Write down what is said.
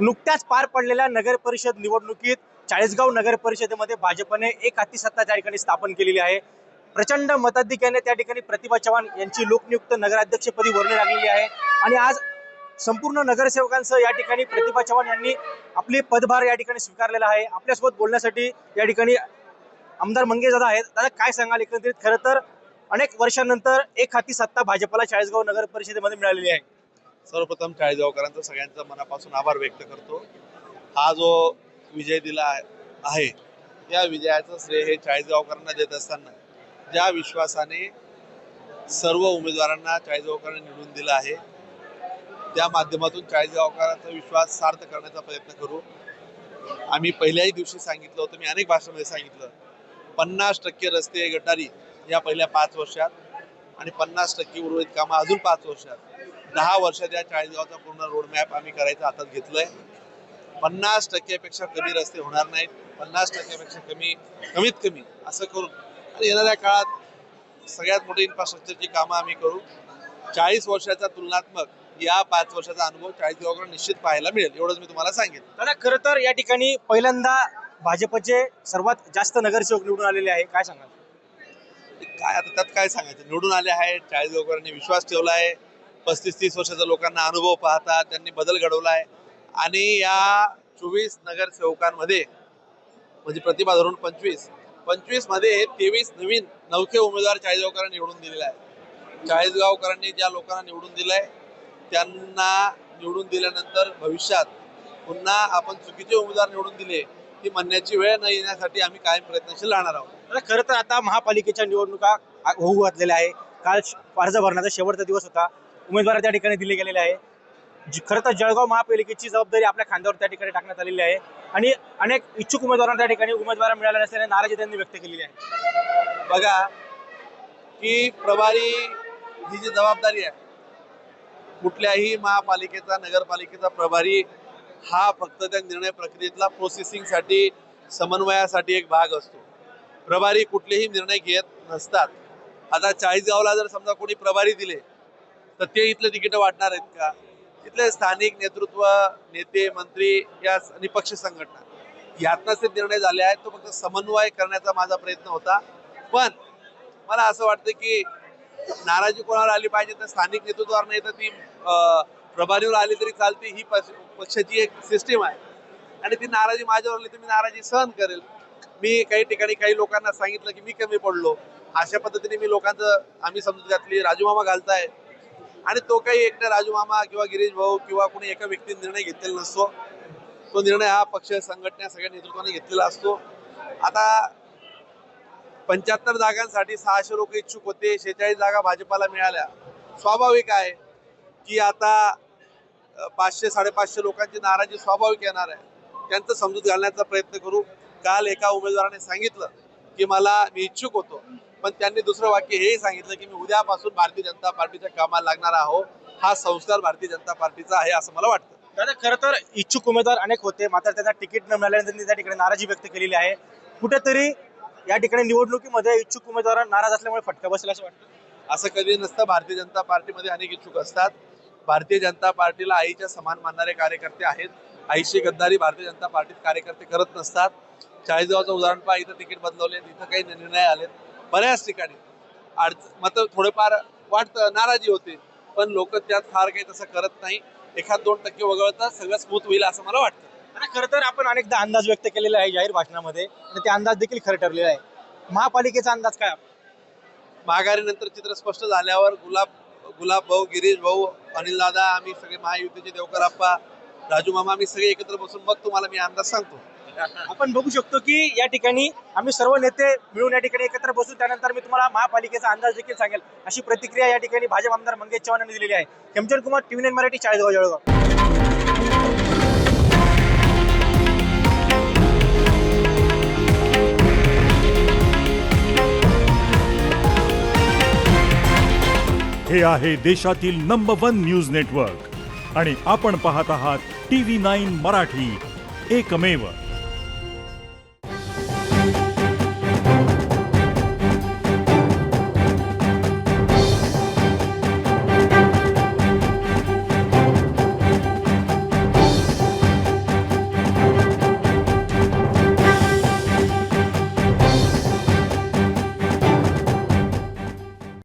नुकत्याच पार पडलेल्या नगर परिषद निवडणुकीत चाळीसगाव नगर परिषदेमध्ये भाजपने एक हाती सत्ता त्या ठिकाणी स्थापन केलेली आहे. प्रचंड मताधिक्याने त्या ठिकाणी प्रतिभा चव्हाण यांची लोकनियुक्त नगराध्यक्षपदी वर्णी लागलेली आहे. आणि आज संपूर्ण नगरसेवकांसह या ठिकाणी प्रतिभा चव्हाण यांनी आपली पदभार या ठिकाणी स्वीकारलेला आहे. आपल्यासोबत बोलण्यासाठी या ठिकाणी आमदार मंगेश दादा आहेत. दादा काय सांगाल एकंदरीत? खरं तर अनेक वर्षांनंतर एक हाती सत्ता भाजपला चाळीसगाव नगर परिषदेमध्ये मिळालेली आहे. सर्वप्रथम चाळीसगावकरांचा सगळ्यांचा मनापासून आभार व्यक्त करतो. हा जो विजय दिला आहे- या विजयाचं श्रेय हे चाळीसगावकरांना देत असताना ज्या विश्वासाने सर्व उमेदवारांना चाळीसगावकरांनी निवडून दिलं आहे त्या माध्यमातून चाळीसगावकरांचा विश्वास सार्थ करण्याचा प्रयत्न करू. आम्ही पहिल्याही दिवशी सांगितलं होतं मी अनेक भाषांमध्ये सांगितलं पन्नास टक्के रस्ते गटारी या पहिल्या पाच वर्षात आणि पन्नास टक्के उर्वरित कामं अजून पाच वर्षात. दहा वर्षात या चाळीसगावचा पूर्ण रोडमॅप आम्ही करायचा हातात घेतलंय. पन्नास टक्क्यापेक्षा कमी रस्ते होणार नाहीत. पन्नास टक्क्यापेक्षा कमी कमीत कमी असं करून. आणि येणाऱ्या काळात सगळ्यात मोठी इन्फ्रास्ट्रक्चरची कामं आम्ही करू. चाळीस वर्षाचा तुलनात्मक या पाच वर्षाचा अनुभव चाळीसगावकडे निश्चित पाहायला मिळेल. एवढंच मी तुम्हाला सांगेन. दादा खरं तर या ठिकाणी पहिल्यांदा भाजपचे सर्वात जास्त नगरसेवक निवडून आलेले आहे. काय सांगाल? काय आता त्यात काय सांगायचं? निवडून आले आहेत चाळीसगावकरांनी विश्वास ठेवला आहे. पस्तीस तीस वर्षाच्या लोकांना अनुभव पाहतात त्यांनी बदल घडवला आहे आणि या चोवीस नगरसेवकांमध्ये म्हणजे प्रतिभा धरून पंचवीस पंचवीसमध्ये तेवीस नवीन नवखे उमेदवार चाळीसगावकरांनी निवडून दिलेले आहे. चाळीसगावकरांनी ज्या लोकांना निवडून दिलंय त्यांना निवडून दिल्यानंतर भविष्यात पुन्हा आपण चुकीचे उमेदवार निवडून दिले ती म्हणण्याची वेळ न येण्यासाठी आम्ही कायम प्रयत्नशील राहणार आहोत. खरं तर आता महापालिकेच्या निवडणुका होऊ घातलेल्या आहे. काल अर्ज भरण्याचा शेवटचा दिवस होता. उमेदवार त्या ठिकाणी दिले गेलेले आहे. खरं तर जळगाव महापालिकेची जबाबदारी आपल्या खांद्यावर त्या ठिकाणी टाकण्यात आलेली आहे. आणि अनेक इच्छुक उमेदवारांना त्या ठिकाणी उमेदवार मिळाल्या नसल्याने नाराजी त्यांनी व्यक्त केलेली आहे. बघा की प्रभारी ही जी जबाबदारी आहे कुठल्याही महापालिकेचा नगरपालिकेचा प्रभारी हा फक्त त्या निर्णय प्रक्रियेतला प्रोसेसिंगसाठी समन्वयासाठी एक भाग असतो. प्रभारी कुठलेही निर्णय घेत नसतात. आता चाळीसगावला जर समजा कोणी प्रभारी दिले तर ते इथले तिकीटं वाटणार आहेत का? तिथले स्थानिक नेतृत्व नेते मंत्री या आणि पक्ष संघटना. यातनंच ते निर्णय झाले आहेत तो फक्त समन्वय करण्याचा माझा प्रयत्न होता. पण मला असं वाटतं की नाराजी कोणावर आली पाहिजे तर स्थानिक नेतृत्वावर नाही तर ती प्रभारीवर आली तरी चालते ही पक्ष- पक्षाची एक सिस्टीम आहे. आणि ती नाराजी माझ्यावर आली तर मी नाराजी सहन करेल. मी काही ठिकाणी काही लोकांना सांगितलं की मी कमी पडलो. अशा पद्धतीने मी लोकांचं आम्ही समजून घातली राजूमामा घालताय. आणि तो काही एकटा राजू मामा किंवा गिरीश भाऊ किंवा कोणी एका व्यक्तीने निर्णय घेतलेला नसतो. तो निर्णय हा पक्ष संघटना सगळ्या नेतृत्वाने घेतलेला असतो. आता पंच्याहत्तर जागांसाठी सहाशे लोक इच्छुक होते शेहेचाळीस जागा भाजपाला मिळाल्या. स्वाभाविक आहे की आता पाचशे साडेपाचशे लोकांची नाराजी स्वाभाविक येणार आहे. त्यांचं समजूत घालण्याचा प्रयत्न करू. काल एका उमेदवाराने सांगितलं की मला मी इच्छुक होतो. पण त्यांनी दुसरं वाक्य हेही सांगितलं की मी उद्यापासून भारतीय जनता पार्टीच्या कामाला लागणार आहो हा संस्कार भारतीय जनता पार्टीचा आहे असं मला वाटतं. दादा खरं तर इच्छुक उमेदवार अनेक होते मात्र त्यांना तिकीट न मिळाल्याने त्यांनी त्या ठिकाणी नाराजी व्यक्त केलेली आहे. कुठेतरी या ठिकाणी निवडणुकीमध्ये इच्छुक उमेदवार नाराज असल्यामुळे फटका बसेल असं वाटतं? असं कधी नसतं भारतीय जनता पार्टीमध्ये अनेक इच्छुक असतात. भारतीय जनता पार्टीला आईच्या समान मानणारे कार्यकर्ते आहेत. आईशी गद्दारी भारतीय जनता पार्टीत कार्यकर्ते करत नसतात. चाळीसगावचं उदाहरण पहा इथं तिकीट बदलवले इथं काही निर्णय आलेत. बऱ्याच ठिकाणी. अडच मत थोडेफार वाटतं नाराजी होते. पण लोक त्यात फार काही तसं करत नाही. एखाद दोन टक्के वगळता सगळं स्मूथ होईल असं मला वाटतं. आणि खरं तर आपण अनेकदा अंदाज व्यक्त केलेला आहे जाहीर भाषणामध्ये. आणि ते अंदाज देखील खरं ठरलेला आहे. महापालिकेचा अंदाज काय? माघारीनंतर चित्र स्पष्ट झाल्यावर गुलाब गुलाब भाऊ गिरीश भाऊ अनिल दादा आम्ही सगळे महायुतीचे देवकर आप्पा राजू मामा आम्ही सगळे एकत्र बसून मग तुम्हाला मी अंदाज सांगतो. आपण बघू शकतो की या ठिकाणी आम्ही सर्व नेते मिळून या ठिकाणी एकत्र बसू त्यानंतर मी तुम्हाला महापालिकेचा अंदाज देखील सांगेल. अशी प्रतिक्रिया या ठिकाणी भाजप आमदार मंगेश चव्हाण यांनी दिलेली आहे. Kemchand Kumar TV nine Marathi Chalisgaon Jalgaon. हे आहे देशातील नंबर वन न्यूज नेटवर्क आणि आपण पाहत आहात टी व्ही नाईन मराठी. एकमेव